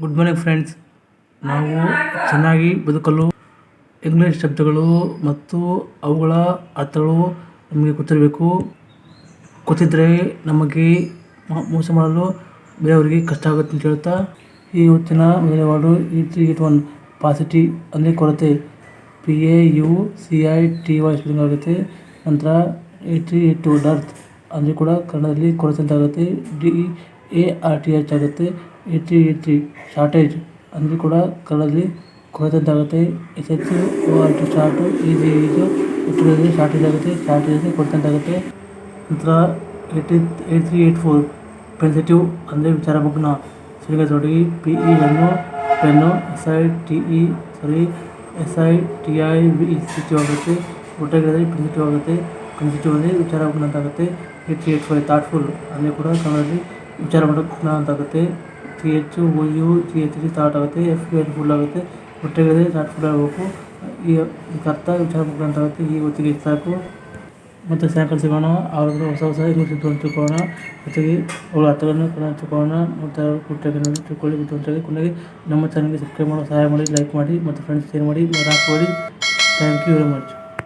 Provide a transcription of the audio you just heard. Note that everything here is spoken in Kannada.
ಗುಡ್ ಮಾರ್ನಿಂಗ್ ಫ್ರೆಂಡ್ಸ್ ನಾವು ಚೆನ್ನಾಗಿ ಬದುಕಲು ಇಂಗ್ಲೀಷ್ ಶಬ್ದಗಳು ಮತ್ತು ಅವುಗಳ ಅರ್ಥಗಳು ನಮಗೆ ಗೊತ್ತಿರಬೇಕು. ಗೊತ್ತಿದ್ದರೆ ನಮಗೆ ಮೋಸ ಮಾಡಲು ಬೇರೆಯವರಿಗೆ ಕಷ್ಟ ಆಗುತ್ತೆ ಅಂತ ಹೇಳ್ತಾ ಈ ಹೊತ್ತಿನ ಮೇಲೆವಾಡು ಈ ತ್ರೀ ಏಟ್ ಒನ್ ಪಾಸಿಟಿ ಅಂದರೆ ಕೊರತೆ. P A U C I T Y spelling ಆಗುತ್ತೆ. ನಂತರ ಏಟ್ ಏಟ್ ಟು ಡರ್ತ್ ಅಂದರೆ ಕೂಡ ಕನ್ನಡದಲ್ಲಿ ಕೊರತೆ ಅಂತ ಆಗುತ್ತೆ. D A R T H ಆಗುತ್ತೆ eight three eight three shortage ಅಂದರೆ ಕೂಡ ಕನ್ನಡದಲ್ಲಿ ಕೊರತೆ ಅಂತ ಆಗುತ್ತೆ S H O R T start easy ಈಜು ಉತ್ತರದಲ್ಲಿ ಶಾರ್ಟೇಜ್ ಆಗುತ್ತೆ ಶಾರ್ಟೇಜ್ ಅಂದರೆ ಕೊರತೆ ಅಂತ ಆಗುತ್ತೆ ನಂತರ eight eight three eight four pensive ಅಂದರೆ ವಿಚಾರ ಮಗ್ನ ಸರಿಗ ನೋಡಿ P E N pen S I T E sorry S I T I V ಸಿಟಿವ್ ಆಗುತ್ತೆ. ಒಟ್ಟಾಗಿರೋದ್ರೆ ಪೆನ್ಸಿಟಿವ್ ಆಗುತ್ತೆ. ಪೆನ್ಸಿಟಿವ್ ಅಂದರೆ ವಿಚಾರ ಮಗ್ನ ಅಂತ ಆಗುತ್ತೆ eight three eight five thoughtful ಅಂದರೆ ಕೂಡ ಕನ್ನಡದಲ್ಲಿ ವಿಚಾರ ಮಗ್ನ ಅಂತ ಆಗುತ್ತೆ T H O U G H D start ಆಗುತ್ತೆ ಎಫ್ ಯು ಎಲ್ ಫುಲ್ ಆಗುತ್ತೆ. ಹೊಟ್ಟೆಗಳಿಗೆ ಸ್ಟಾರ್ಟ್ ಫುಲ್ ಆಗಬೇಕು. ಈ ಅರ್ಥ ವಿಚಾರ ಮಗ್ನ ಅಂತ ಆಗುತ್ತೆ ಈ ಹೊತ್ತಿಗೆ ಸಾಕು. ಮತ್ತು ಸಾಯಂಕಾಲ ಸಿಗೋಣ ಅವ್ರಿಗೆ ಹೊಸ ಹೊಸ ಇಂಗ್ಲೀಷ್ ಇದ್ದು ತಿಳ್ಕೊಳ್ಳೋಣ. ಜೊತೆಗೆ ಅವಳ ಅರ್ಥಗಳನ್ನು ಕನ್ನಡ ತಿಳ್ಕೊಳ್ಳೋಣ. ಮತ್ತು ಕುಟ್ಟಗಳನ್ನು ತಿಳ್ಕೊಳ್ಳಿ. ಬುದ್ಧಿವಂತರಾಗಿ ಕೊನೆಗೆ ನಮ್ಮ ಚಾನಲ್ಗೆ ಸಬ್ಸ್ಕ್ರೈಬ್ ಮಾಡೋ, ಸಹಾಯ ಮಾಡಿ ಲೈಕ್ ಮಾಡಿ, ಮತ್ತು ಫ್ರೆಂಡ್ಸ್ ಶೇರ್ ಮಾಡಿ, ಮತ್ತು ಹಾಕಿ ಥ್ಯಾಂಕ್ ಯು ವೆರಿ ಮಚ್